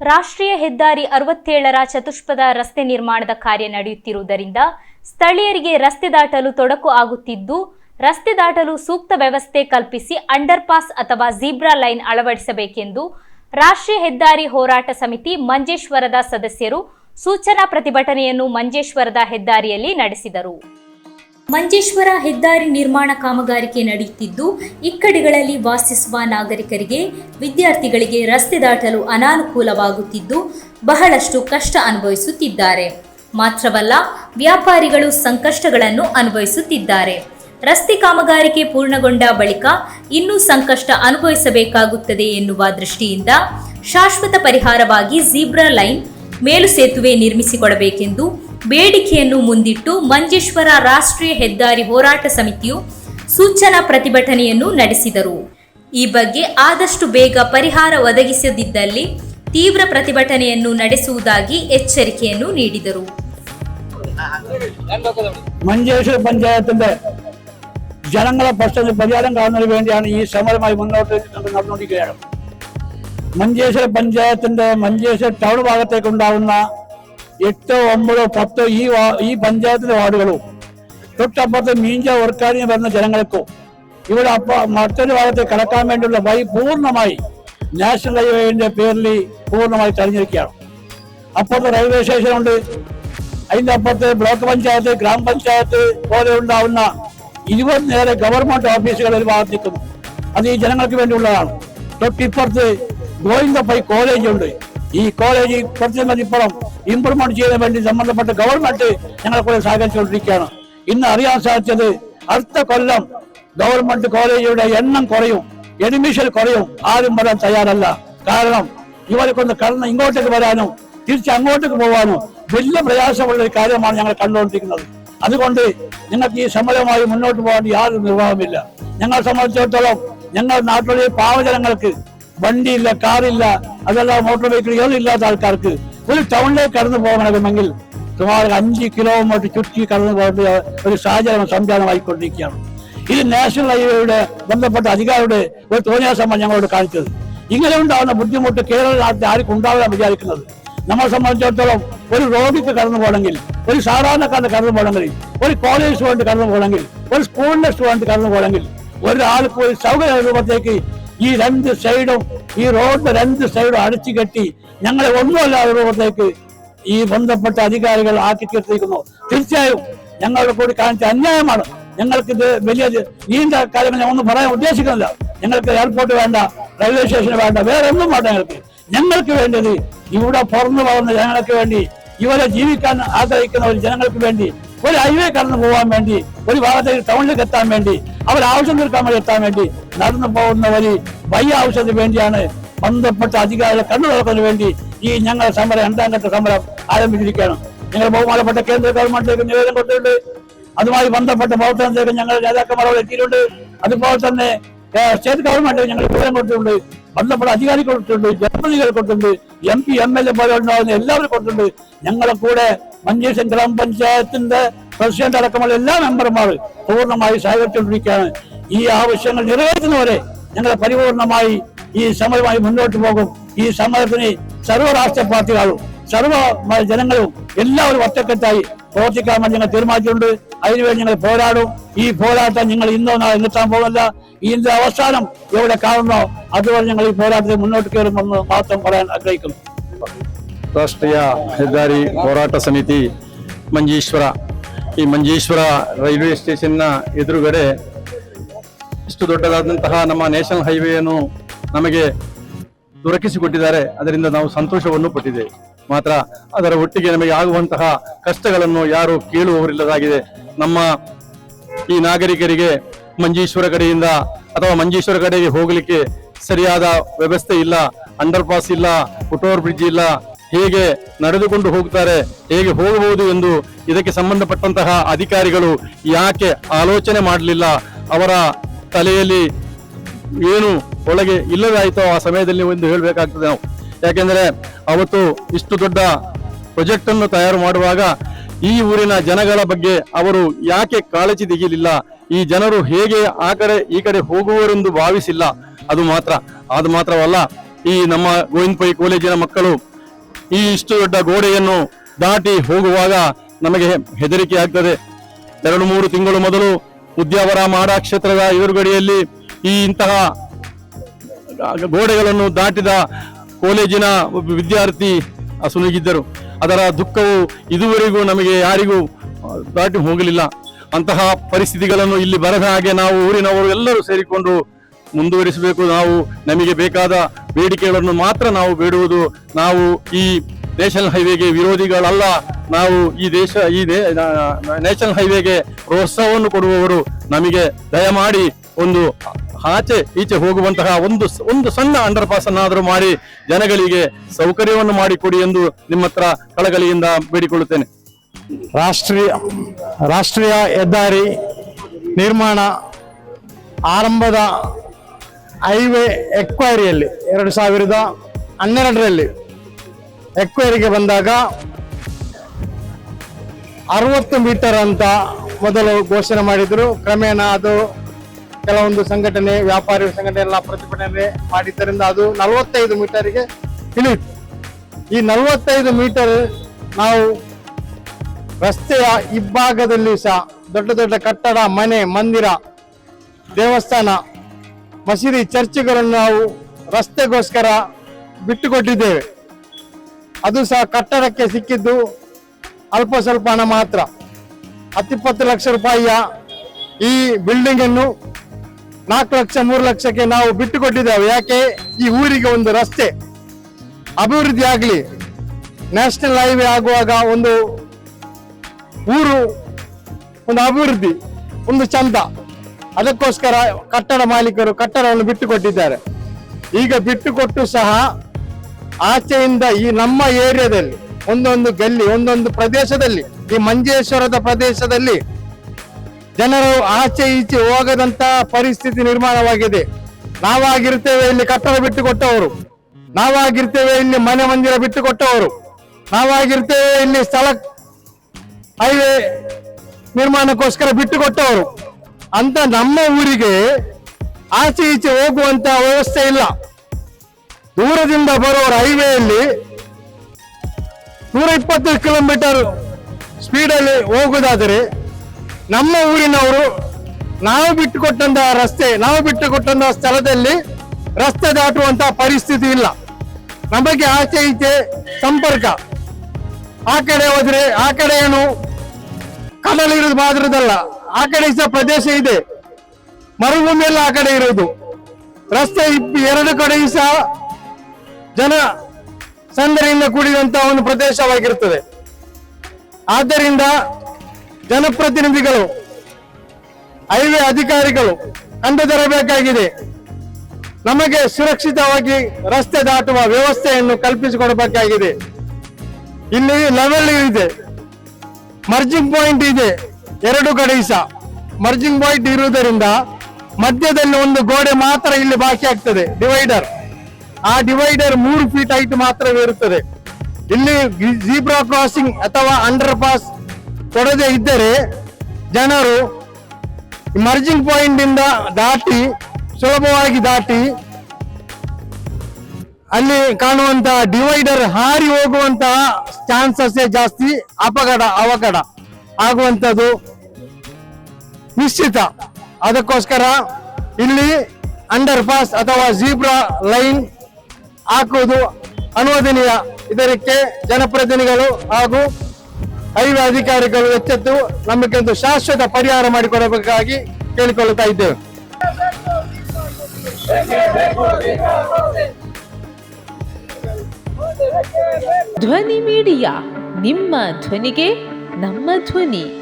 ರಾಷ್ಟ್ರೀಯ ಹೆದ್ದಾರಿ ಅರವತ್ತೇಳರ ಚತುಷ್ಪದ ರಸ್ತೆ ನಿರ್ಮಾಣದ ಕಾರ್ಯ ನಡೆಯುತ್ತಿರುವುದರಿಂದ ಸ್ಥಳೀಯರಿಗೆ ರಸ್ತೆ ದಾಟಲು ತೊಡಕು ಆಗುತ್ತಿದ್ದು, ರಸ್ತೆ ದಾಟಲು ಸೂಕ್ತ ವ್ಯವಸ್ಥೆ ಕಲ್ಪಿಸಿ ಅಂಡರ್ ಪಾಸ್ ಅಥವಾ ಜೀಬ್ರಾ ಲೈನ್ ಅಳವಡಿಸಬೇಕೆಂದು ರಾಷ್ಟ್ರೀಯ ಹೆದ್ದಾರಿ ಹೋರಾಟ ಸಮಿತಿ ಮಂಜೇಶ್ವರದ ಸದಸ್ಯರು ಸೂಚನಾ ಪ್ರತಿಭಟನೆಯನ್ನು ಮಂಜೇಶ್ವರದ ಹೆದ್ದಾರಿಯಲ್ಲಿ ನಡೆಸಿದರು. ಮಂಜೇಶ್ವರ ಹೆದ್ದಾರಿ ನಿರ್ಮಾಣ ಕಾಮಗಾರಿಕೆ ನಡೆಯುತ್ತಿದ್ದು ಇಕ್ಕಡಿಗಳಲ್ಲಿ ವಾಸಿಸುವ ನಾಗರಿಕರಿಗೆ, ವಿದ್ಯಾರ್ಥಿಗಳಿಗೆ ರಸ್ತೆ ದಾಟಲು ಅನಾನುಕೂಲವಾಗುತ್ತಿದ್ದು, ಬಹಳಷ್ಟು ಕಷ್ಟ ಅನುಭವಿಸುತ್ತಿದ್ದಾರೆ. ಮಾತ್ರವಲ್ಲ, ವ್ಯಾಪಾರಿಗಳು ಸಂಕಷ್ಟಗಳನ್ನು ಅನುಭವಿಸುತ್ತಿದ್ದಾರೆ. ರಸ್ತೆ ಕಾಮಗಾರಿಕೆ ಪೂರ್ಣಗೊಂಡ ಬಳಿಕ ಇನ್ನೂ ಸಂಕಷ್ಟ ಅನುಭವಿಸಬೇಕಾಗುತ್ತದೆ ಎನ್ನುವ ದೃಷ್ಟಿಯಿಂದ ಶಾಶ್ವತ ಪರಿಹಾರವಾಗಿ ಜೀಬ್ರಾ ಲೈನ್ ಮೇಲು ಸೇತುವೆ ನಿರ್ಮಿಸಿಕೊಡಬೇಕೆಂದು ಬೇಡಿಕೆಯನ್ನು ಮುಂದಿಟ್ಟು ಮಂಜೇಶ್ವರ ರಾಷ್ಟ್ರೀಯ ಹೆದ್ದಾರಿ ಹೋರಾಟ ಸಮಿತಿಯು ಸೂಚನಾ ಪ್ರತಿಭಟನೆಯನ್ನು ನಡೆಸಿದರು. ಈ ಬಗ್ಗೆ ಆದಷ್ಟು ಬೇಗ ಪರಿಹಾರ ಒದಗಿಸದಿದ್ದಲ್ಲಿ ತೀವ್ರ ಪ್ರತಿಭಟನೆಯನ್ನು ನಡೆಸುವುದಾಗಿ ಎಚ್ಚರಿಕೆಯನ್ನು ನೀಡಿದರು. ಮಂಜೇಶ್ವರ പഞ്ചായത്തിന്റെ ಜನಗಳ പ്രശ്നത്തിന് പരിഹാരം കാണുന്നതിന് വേണ്ടിയാണ് ഈ മഞ്ചേശ്വര പഞ്ചായത്തിന്റെ മഞ്ചേശ്വര ടൗൺ എട്ടോ ഒമ്പതോ പത്തോ ഈ ഈ പഞ്ചായത്തിലെ വാർഡുകളോ. തൊട്ടപ്പുറത്തെ മീഞ്ച വർക്കാരി വരുന്ന ജനങ്ങൾക്കോ ഇവിടെ അപ്പ മറ്റൊരു ഭാഗത്തെ കടക്കാൻ വേണ്ടിയുള്ള വഴി പൂർണമായി നാഷണൽ ഹൈവേന്റെ പേരിൽ പൂർണമായി തെളിഞ്ഞിരിക്കുകയാണ് അപ്പുറത്ത് റെയിൽവേ സ്റ്റേഷൻ ഉണ്ട് അതിന്റെ അപ്പുറത്ത് ബ്ലോക്ക് പഞ്ചായത്ത് ഗ്രാമപഞ്ചായത്ത് പോലെ ഉണ്ടാവുന്ന നേരെ ഗവൺമെന്റ് ഓഫീസുകൾ ഒരു ഭാഗത്ത് നിൽക്കുന്നു. അത് ഈ ജനങ്ങൾക്ക് വേണ്ടിയുള്ളതാണ്. തൊട്ടിപ്പുറത്ത് ഗോവിന്ദ പൈ കോളേജ് ഉണ്ട് ഈ കോളേജ് കുറച്ച് മതിപ്പുറം ഇംപ്രൂവ്മെന്റ് ചെയ്യാൻ വേണ്ടി സംബന്ധപ്പെട്ട ഗവൺമെന്റ് ഞങ്ങളെ കൂടെ സഹകരിച്ചുകൊണ്ടിരിക്കുകയാണ്. ഇന്ന് അറിയാൻ സാധിച്ചത് അടുത്ത കൊല്ലം ഗവൺമെന്റ് കോളേജുകളുടെ എണ്ണം കുറയും. എഡ്മിഷൻ കുറയും. ആരും വരാൻ തയ്യാറല്ല. കാരണം ഇവരെ കൊണ്ട് കടന്ന് ഇങ്ങോട്ടേക്ക് വരാനും തിരിച്ച് അങ്ങോട്ടേക്ക് പോകാനും വലിയ പ്രയാസമുള്ള ഒരു കാര്യമാണ് ഞങ്ങൾ കണ്ടുകൊണ്ടിരിക്കുന്നത്. അതുകൊണ്ട് നിങ്ങൾക്ക് ഈ സമരമായി മുന്നോട്ട് പോകാൻ യാതൊരു നിർവാഹമില്ല ഞങ്ങളെ സംബന്ധിച്ചിടത്തോളം ഞങ്ങൾ നാട്ടിലെ പാവജനങ്ങൾക്ക് വണ്ടിയില്ല കാറില്ല അതല്ല മോട്ടോർ വെഹിക്കിൾ ഇല്ലാത്ത ആൾക്കാർക്ക് ഒരു ടൗണിലേക്ക് കടന്നു പോകണമെങ്കിൽ സുമാർ അഞ്ച് കിലോമീറ്റർ ചുറ്റി കടന്നു പോകേണ്ട ഒരു സാഹചര്യം സംജാതമായിക്കൊണ്ടിരിക്കുകയാണ് ഇത് നാഷണൽ ഹൈവേയുടെ ബന്ധപ്പെട്ട അധികാരിയുടെ ഒരു തോന്നിയാസമാണ് ഞങ്ങളോട് കാണിച്ചത്. ഇങ്ങനെ ഉണ്ടാകുന്ന ബുദ്ധിമുട്ട് കേരള നാട്ടിൽ ആർക്കും ഉണ്ടാവില്ല വിചാരിക്കുന്നത്. നമ്മളെ സംബന്ധിച്ചിടത്തോളം ഒരു റോഡിക്ക് കടന്നു പോകണമെങ്കിൽ ഒരു സാധാരണക്കാരന് കടന്നു പോകണമെങ്കിൽ ഒരു കോളേജ് സ്റ്റുഡന്റ് കടന്നു പോകണമെങ്കിൽ ഒരു സ്കൂളിലെ സ്റ്റുഡന്റ് കടന്നു പോകണമെങ്കിൽ ഒരാൾക്ക് ഒരു സൗകര്യ രൂപത്തേക്ക് ഈ രണ്ട് സൈഡും ഈ റോഡ് രണ്ട് സൈഡും അടച്ചു കെട്ടി ഞങ്ങളെ ഒന്നുമല്ലാത്ത റോഡിലേക്ക് ഈ ബന്ധപ്പെട്ട അധികാരികൾ ആക്കി തീർത്തിരിക്കുന്നു തീർച്ചയായും ഞങ്ങളുടെ കൂടി കാണിച്ച അന്യായമാണ്. ഞങ്ങൾക്ക് ഇത് വലിയ നീണ്ട കാര്യങ്ങൾ ഞാൻ ഒന്നും പറയാൻ ഉദ്ദേശിക്കുന്നില്ല. ഞങ്ങൾക്ക് എയർപോർട്ട് വേണ്ട റെയിൽവേ സ്റ്റേഷൻ വേണ്ട വേറെ ഒന്നും വേണ്ട ഞങ്ങൾക്ക്. ഞങ്ങൾക്ക് വേണ്ടത് ഇവിടെ പുറന്നു പോകുന്ന ജനങ്ങൾക്ക് വേണ്ടി ഇവരെ ജീവിക്കാൻ ആഗ്രഹിക്കുന്ന ഒരു ജനങ്ങൾക്ക് വേണ്ടി ഒരു ഹൈവേ കടന്നു പോകാൻ വേണ്ടി ഒരു ഭാഗത്തേക്ക് ടൗണിലേക്ക് എത്താൻ വേണ്ടി അവർ ആവശ്യം തീർക്കാൻ വേണ്ടി എത്താൻ വേണ്ടി നടന്നു പോകുന്ന വഴി വലിയ ആവശ്യത്തിന് വേണ്ടിയാണ് ബന്ധപ്പെട്ട അധികാരികളെ കണ്ണു തുറക്കുന്നതിന് വേണ്ടി ഈ ഞങ്ങൾ സമരം രണ്ടാം ഘട്ട സമരം ആരംഭിച്ചിരിക്കുകയാണ്. ഞങ്ങൾ ബഹുമാനപ്പെട്ട കേന്ദ്ര ഗവൺമെന്റിലേക്ക് നിവേദനം കൊടുത്തിട്ടുണ്ട്. അതുമായി ബന്ധപ്പെട്ട പ്രവർത്തനത്തിലേക്ക് ഞങ്ങൾ നേതാക്കന്മാരോട് എത്തിയിട്ടുണ്ട്. അതുപോലെ തന്നെ സ്റ്റേറ്റ് ഗവൺമെന്റ് ഞങ്ങൾ വിവരം കൊടുത്തിട്ടുണ്ട്. ബന്ധപ്പെട്ട അധികാരികൾ കൊടുത്തിട്ടുണ്ട് ജനപ്രതിനിധികൾ കൊടുത്തിട്ടുണ്ട് M P M L A പോലെ ഉണ്ടാകുന്ന എല്ലാവരും കൊടുത്തിട്ടുണ്ട്. ഞങ്ങളെ കൂടെ മഞ്ചേശ്വരം ഗ്രാമപഞ്ചായത്തിന്റെ പ്രസിഡന്റ് അടക്കമുള്ള എല്ലാ മെമ്പർമാർ പൂർണ്ണമായി സഹകരിച്ചുകൊണ്ടിരിക്കുകയാണ് ഈ ആവശ്യങ്ങൾ നിറവേറ്റുന്നവരെ ഞങ്ങൾ പരിപൂർണമായി ഈ സമരമായി മുന്നോട്ട് പോകും ഈ സമരത്തിന് സർവ്വ രാഷ്ട്രീയ പാർട്ടികളും സർവ്വ മ- ജനങ്ങളും എല്ലാവരും ഒറ്റക്കെട്ടായി പ്രവർത്തിക്കാൻ വേണ്ടി ഞങ്ങൾ തീരുമാനിച്ചിട്ടുണ്ട് അതിനുവേണ്ടി ഞങ്ങൾ പോരാടും ഈ പോരാട്ടം ഞങ്ങൾ ഇന്നോ നാളെ നിർത്താൻ പോകുന്നില്ല ഇതിന്റെ അവസാനം എവിടെ കാണുന്നോ അതുവരെ ഞങ്ങൾ ഈ പോരാട്ടത്തിൽ മുന്നോട്ട് കയറുമെന്ന് മാത്രം പറയാൻ ആഗ്രഹിക്കുന്നു ರಾಷ್ಟ್ರೀಯ ಹೆದ್ದಾರಿ ಹೋರಾಟ ಸಮಿತಿ ಮಂಜೇಶ್ವರ ಈ ಮಂಜೇಶ್ವರ ರೈಲ್ವೆ ಸ್ಟೇಷನ್ನ ಎದುರುಗಡೆ ಇಷ್ಟು ದೊಡ್ಡದಾದಂತಹ ನಮ್ಮ ನ್ಯಾಷನಲ್ ಹೈವೇಯನ್ನು ನಮಗೆ ದೊರಕಿಸಿಕೊಟ್ಟಿದ್ದಾರೆ. ಅದರಿಂದ ನಾವು ಸಂತೋಷವನ್ನು ಪಟ್ಟಿದ್ದೇವೆ. ಮಾತ್ರ ಅದರ ಒಟ್ಟಿಗೆ ನಮಗೆ ಆಗುವಂತಹ ಕಷ್ಟಗಳನ್ನು ಯಾರು ಕೇಳುವವರಿಲ್ಲದಾಗಿದೆ. ನಮ್ಮ ಈ ನಾಗರಿಕರಿಗೆ ಮಂಜೇಶ್ವರ ಕಡೆಯಿಂದ ಅಥವಾ ಮಂಜೇಶ್ವರ ಕಡೆಗೆ ಹೋಗಲಿಕ್ಕೆ ಸರಿಯಾದ ವ್ಯವಸ್ಥೆ ಇಲ್ಲ ಅಂಡರ್ ಪಾಸ್ ಇಲ್ಲ ಫುಟ್ಓವರ್ ಬ್ರಿಡ್ಜ್ ಇಲ್ಲ ಹೇಗೆ ನಡೆದುಕೊಂಡು ಹೋಗ್ತಾರೆ, ಹೇಗೆ ಹೋಗಬಹುದು ಎಂದು ಇದಕ್ಕೆ ಸಂಬಂಧಪಟ್ಟಂತಹ ಅಧಿಕಾರಿಗಳು ಯಾಕೆ ಆಲೋಚನೆ ಮಾಡಲಿಲ್ಲ, ಅವರ ತಲೆಯಲ್ಲಿ ಏನು ಒಳಗೆ ಇಲ್ಲದಾಯಿತೋ ಆ ಸಮಯದಲ್ಲಿ ಒಂದು ಹೇಳಬೇಕಾಗ್ತದೆ ನಾವು. ಯಾಕೆಂದರೆ ಅವತ್ತು ಇಷ್ಟು ದೊಡ್ಡ ಪ್ರಾಜೆಕ್ಟ್ ಅನ್ನು ತಯಾರು ಮಾಡುವಾಗ ಈ ಊರಿನ ಜನಗಳ ಬಗ್ಗೆ ಅವರು ಯಾಕೆ ಕಾಳಜಿ ತೆಗೆಯಲಿಲ್ಲ, ಈ ಜನರು ಹೇಗೆ ಆ ಕಡೆ ಈ ಕಡೆ ಹೋಗುವರೆಂದು ಭಾವಿಸಿಲ್ಲ, ಅದು ಮಾತ್ರ. ಅದು ಮಾತ್ರವಲ್ಲ, ಈ ನಮ್ಮ ಗೋವಿಂದ ಪೈ ಕಾಲೇಜಿನ ಮಕ್ಕಳು ಈ ಇಷ್ಟು ದೊಡ್ಡ ಗೋಡೆಯನ್ನು ದಾಟಿ ಹೋಗುವಾಗ ನಮಗೆ ಹೆದರಿಕೆ ಆಗ್ತದೆ. ಎರಡು ಮೂರು ತಿಂಗಳು ಮೊದಲು ಉದ್ಯಾವರ ಮಾಡ ಕ್ಷೇತ್ರದ ಎದುರುಗಡೆಯಲ್ಲಿ ಈ ಇಂತಹ ಗೋಡೆಗಳನ್ನು ದಾಟಿದ ಕಾಲೇಜಿನ ಒಬ್ಬ ವಿದ್ಯಾರ್ಥಿ ಸುನುಗಿದ್ದರು. ಅದರ ದುಃಖವು ಇದುವರೆಗೂ ನಮಗೆ ಯಾರಿಗೂ ದಾಟಿ ಹೋಗಲಿಲ್ಲ. ಅಂತಹ ಪರಿಸ್ಥಿತಿಗಳನ್ನು ಇಲ್ಲಿ ಬರದ ಹಾಗೆ ನಾವು ಊರಿನವರು ಎಲ್ಲರೂ ಸೇರಿಕೊಂಡು ಮುಂದುವರಿಸಬೇಕು. ನಾವು ನಮಗೆ ಬೇಕಾದ ಬೇಡಿಕೆಗಳನ್ನು ಮಾತ್ರ ನಾವು ಬೇಡುವುದು. ನಾವು ಈ ನ್ಯಾಷನಲ್ ಹೈವೇಗೆ ವಿರೋಧಿಗಳಲ್ಲ. ನಾವು ಈ ದೇಶ, ಈ ನ್ಯಾಷನಲ್ ಹೈವೇಗೆ ಪ್ರೋತ್ಸಾಹವನ್ನು ಕೊಡುವವರು ನಮಗೆ ದಯಮಾಡಿ ಒಂದು ಆಚೆ ಈಚೆ ಹೋಗುವಂತಹ ಒಂದು ಒಂದು ಸಣ್ಣ ಅಂಡರ್ ಪಾಸ್ ಅನ್ನಾದರೂ ಮಾಡಿ ಜನಗಳಿಗೆ ಸೌಕರ್ಯವನ್ನು ಮಾಡಿಕೊಡಿ ಎಂದು ನಿಮ್ಮ ಹತ್ರ ಕಳಗಳಿಯಿಂದ ಬೇಡಿಕೊಳ್ಳುತ್ತೇನೆ. ರಾಷ್ಟ್ರೀಯ ರಾಷ್ಟ್ರೀಯ ಹೆದ್ದಾರಿ ನಿರ್ಮಾಣ ಆರಂಭದ ಹೈವೇ ಎಕ್ವೈರಿಯಲ್ಲಿ, ಎರಡು ಸಾವಿರದ ಹನ್ನೆರಡರಲ್ಲಿ ಎಕ್ವೈರಿಗೆ ಬಂದಾಗ ಅರವತ್ತು ಮೀಟರ್ ಅಂತ ಮೊದಲು ಘೋಷಣೆ ಮಾಡಿದ್ರು. ಕ್ರಮೇಣ ಅದು ಕೆಲವೊಂದು ಸಂಘಟನೆ, ವ್ಯಾಪಾರಿ ಸಂಘಟನೆ ಎಲ್ಲ ಪ್ರತಿಭಟನೆ ಮಾಡಿದ್ದರಿಂದ ಅದು ನಲವತ್ತೈದು ಮೀಟರ್ಗೆ ಇಳಿಯಿತು. ಈ ನಲವತ್ತೈದು ಮೀಟರ್ ನಾವು ರಸ್ತೆಯ ಇಬ್ಬಾಗದಲ್ಲಿ ಸಹ ದೊಡ್ಡ ದೊಡ್ಡ ಕಟ್ಟಡ, ಮನೆ, ಮಂದಿರ, ದೇವಸ್ಥಾನ ಮಸೀದಿ ಚರ್ಚ್ಗಳನ್ನು ನಾವು ರಸ್ತೆಗೋಸ್ಕರ ಬಿಟ್ಟುಕೊಟ್ಟಿದ್ದೇವೆ. ಅದು ಸಹ ಕಟ್ಟಡಕ್ಕೆ ಸಿಕ್ಕಿದ್ದು ಅಲ್ಪ ಸ್ವಲ್ಪ ಹಣ ಮಾತ್ರ. ಹತ್ತಿಪ್ಪತ್ತು ಲಕ್ಷ ರೂಪಾಯಿಯ ಈ ಬಿಲ್ಡಿಂಗ್ ಅನ್ನು ನಾಲ್ಕು ಲಕ್ಷ, ಮೂರು ಲಕ್ಷಕ್ಕೆ ನಾವು ಬಿಟ್ಟುಕೊಟ್ಟಿದ್ದೇವೆ. ಯಾಕೆ? ಈ ಊರಿಗೆ ಒಂದು ರಸ್ತೆ. ಅಭಿವೃದ್ಧಿ ಆಗಲಿ. ನ್ಯಾಷನಲ್ ಹೈವೇ ಆಗುವಾಗ ಒಂದು ಊರು, ಒಂದು ಅಭಿವೃದ್ಧಿ, ಒಂದು ಚಂದ. ಅದಕ್ಕೋಸ್ಕರ ಕಟ್ಟಡ ಮಾಲೀಕರು ಕಟ್ಟಡವನ್ನು ಬಿಟ್ಟುಕೊಟ್ಟಿದ್ದಾರೆ. ಈಗ ಬಿಟ್ಟುಕೊಟ್ಟು ಸಹ ಆಚೆಯಿಂದ ಈ ನಮ್ಮ ಏರಿಯಾದಲ್ಲಿ ಒಂದೊಂದು ಗಲ್ಲಿ, ಒಂದೊಂದು ಪ್ರದೇಶದಲ್ಲಿ, ಈ ಮಂಜೇಶ್ವರದ ಪ್ರದೇಶದಲ್ಲಿ ಜನರು ಆಚೆ ಈಚೆ ಹೋಗದಂತ ಪರಿಸ್ಥಿತಿ ನಿರ್ಮಾಣವಾಗಿದೆ. ನಾವಾಗಿರ್ತೇವೆ ಇಲ್ಲಿ ಕಟ್ಟಡ ಬಿಟ್ಟು ಕೊಟ್ಟವರು ನಾವಾಗಿರ್ತೇವೆ ಇಲ್ಲಿ ಮನೆ ಮಂದಿರ ಬಿಟ್ಟು ಕೊಟ್ಟವರು ನಾವಾಗಿರ್ತೇವೆ ಇಲ್ಲಿ ಸ್ಥಳ, ಹೈವೇ ನಿರ್ಮಾಣಕ್ಕೋಸ್ಕರ ಬಿಟ್ಟುಕೊಟ್ಟವರು. ಅಂತ ನಮ್ಮ ಊರಿಗೆ ಆಚೆ ಈಚೆ ಹೋಗುವಂತ ವ್ಯವಸ್ಥೆ ಇಲ್ಲ. ದೂರದಿಂದ ಬರೋರು ಹೈವೇಯಲ್ಲಿ ನೂರ ಇಪ್ಪತ್ತು ಕಿಲೋಮೀಟರ್ ಸ್ಪೀಡಲ್ಲಿ ಹೋಗುವುದಾದರೆ ನಮ್ಮ ಊರಿನವರು ನಾವು ಬಿಟ್ಟುಕೊಟ್ಟಂತಹ ರಸ್ತೆ, ನಾವು ಬಿಟ್ಟುಕೊಟ್ಟಂತಹ ಸ್ಥಳದಲ್ಲಿ ರಸ್ತೆ ದಾಟುವಂತಹ ಪರಿಸ್ಥಿತಿ ಇಲ್ಲ. ನಮಗೆ ಆಚೆ ಈಚೆ ಸಂಪರ್ಕ. ಆ ಕಡೆ ಹೋದ್ರೆ ಆ ಕಡೆ ಏನು ಕಡಲಿರೋದು ಮಾತ್ರದಲ್ಲ. ಆ ಕಡೆ ಸಹ ಪ್ರದೇಶ ಇದೆ. ಮರುಭೂಮಿ ಎಲ್ಲ ಆ ಕಡೆ ಇರೋದು ರಸ್ತೆ ಎರಡು ಕಡೆಯೂ ಸಹ ಜನ ಸಂದರಿಯಿಂದ ಕೂಡಿದಂತ ಒಂದು ಪ್ರದೇಶವಾಗಿರುತ್ತದೆ. ಆದ್ದರಿಂದ ಜನಪ್ರತಿನಿಧಿಗಳು, ಹೈವೇ ಅಧಿಕಾರಿಗಳು ಕಂಡು ತರಬೇಕಾಗಿದೆ ನಮಗೆ ಸುರಕ್ಷಿತವಾಗಿ ರಸ್ತೆ ದಾಟುವ ವ್ಯವಸ್ಥೆಯನ್ನು ಕಲ್ಪಿಸಿಕೊಡಬೇಕಾಗಿದೆ. ಇಲ್ಲಿ ಲೆವೆಲ್ ಇದೆ. ಮರ್ಜಿಂಗ್ ಪಾಯಿಂಟ್ ಇದೆ. ಎರಡು ಕಡೆ ಸಹ ಮರ್ಜಿಂಗ್ ಪಾಯಿಂಟ್ ಇರುವುದರಿಂದ ಮಧ್ಯದಲ್ಲಿ ಒಂದು ಗೋಡೆ ಮಾತ್ರ ಇಲ್ಲಿ ಬಾಕಿ ಆಗ್ತದೆ ಡಿವೈಡರ್ ಆ ಡಿವೈಡರ್ ಮೂರು ಫೀಟ್ ಹೈಟ್ ಮಾತ್ರವೇ ಇರುತ್ತದೆ. ಇಲ್ಲಿ ಜೀಬ್ರಾ ಕ್ರಾಸಿಂಗ್ ಅಥವಾ ಅಂಡರ್ ಪಾಸ್ ಕೊಡದೆ ಇದ್ದರೆ ಜನರು ಮರ್ಜಿಂಗ್ ಪಾಯಿಂಟ್ ಇಂದ ದಾಟಿ, ಸುಲಭವಾಗಿ ದಾಟಿ ಅಲ್ಲಿ ಕಾಣುವಂತಹ ಡಿವೈಡರ್ ಹಾರಿ ಹೋಗುವಂತಹ ಚಾನ್ಸಸ್ ಜಾಸ್ತಿ ಅಪಘಡ ಅವಘಡ ಆಗುವಂಥದ್ದು ನಿಶ್ಚಿತ. ಅದಕ್ಕೋಸ್ಕರ ಇಲ್ಲಿ ಅಂಡರ್ ಪಾಸ್ ಅಥವಾ ಜೀಬ್ರಾ ಲೈನ್ ಹಾಕುವುದು ಅನುಮೋದನೀಯ ಇದಕ್ಕೆ ಜನಪ್ರತಿನಿಧಿಗಳು ಹಾಗೂ ಹೈವೇ ಅಧಿಕಾರಿಗಳು ಎಚ್ಚೆತ್ತು ನಮಗೆ ಒಂದು ಶಾಶ್ವತ ಪರಿಹಾರ ಮಾಡಿಕೊಡಬೇಕಾಗಿ ಕೇಳಿಕೊಳ್ಳುತ್ತಾ ಇದ್ದೇವೆ. ಧ್ವನಿ ಮೀಡಿಯಾ, ನಿಮ್ಮ ಧ್ವನಿಗೆ ನಮ್ಮ ಧ್ವನಿ.